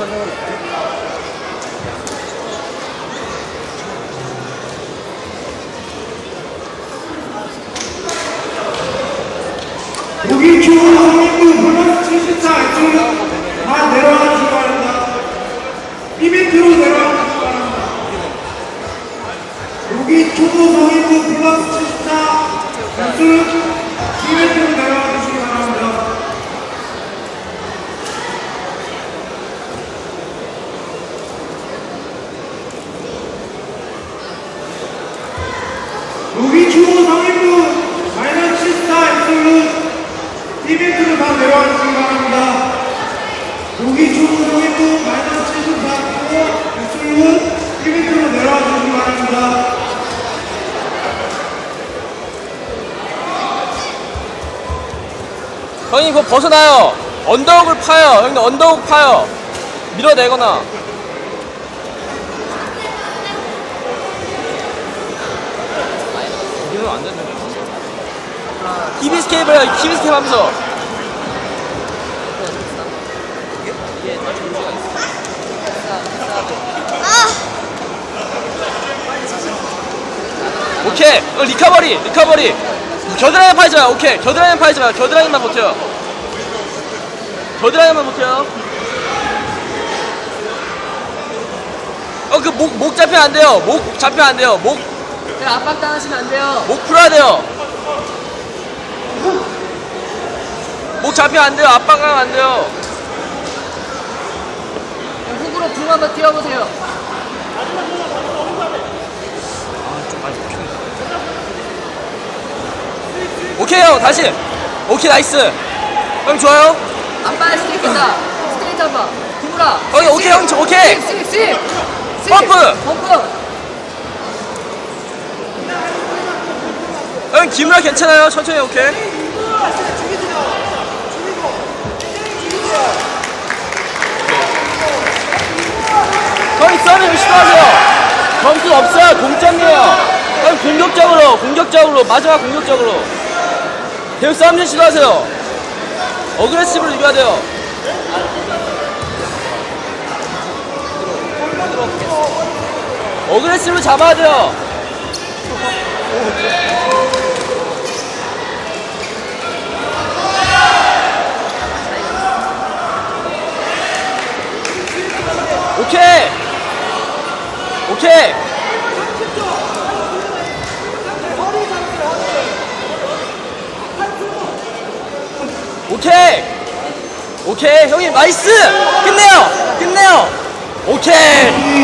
설명을 할게. 여기 큐 성인부 플러스 74 이쪽은 다 내려와 주시기 바랍니다. 여기 초보 성인부 플러스 74 이쪽은 이벤트로 내려와 주시기 바랍니다. 여기 초보 성인부 마이너스 74 이쪽은 이벤트로 다 내려와 주시기 바랍니다. 여기 초보성인부 마이너스 74 이쪽은 이벤트로 내려와 주시기 바랍니다. 형님 그거 벗어나요 언더욱을 파요 형님 언더욱 파요 밀어내거나 이거는 안 거야 TV 스케이프요 TV 스케이프 하면서. 오케이. 어, 리커버리 리커버리. 겨드랑이 파이지 마 오케이. 겨드랑이 파이지 마 겨드랑이만 버텨요 겨드랑이만 버텨요 어그 목 목 잡히면 안 돼요. 목 잡히면 안 돼요. 목 목 압박 당하시면 안 돼요. 풀어야 돼요 목 잡히면 안 돼요 압박하면 안 돼요 훅으로 붕 한번 뛰어보세요. 오케이 형 다시 오케이 나이스 형 좋아요 안 빠질 수도 있겠다. 스트레이트 한 번. 구부라. 어, 오케이, 형, 오케이. 씩, 씩, 씩. 씩. 펌프. 펌프. 형 기무라 괜찮아요? 천천히 오케이. 형이 썰을 시도하세요. 점수 없어요. 동점이에요. 형 공격적으로 공격적으로 마지막 공격적으로. 계속 싸움 좀 시도하세요. 어그레시브로 이겨야 돼요. 어그레시브로 잡아야 돼요 오케이 오케이. 오케이. 오케이. 형님 나이스. 끝내요. 끝내요. 오케이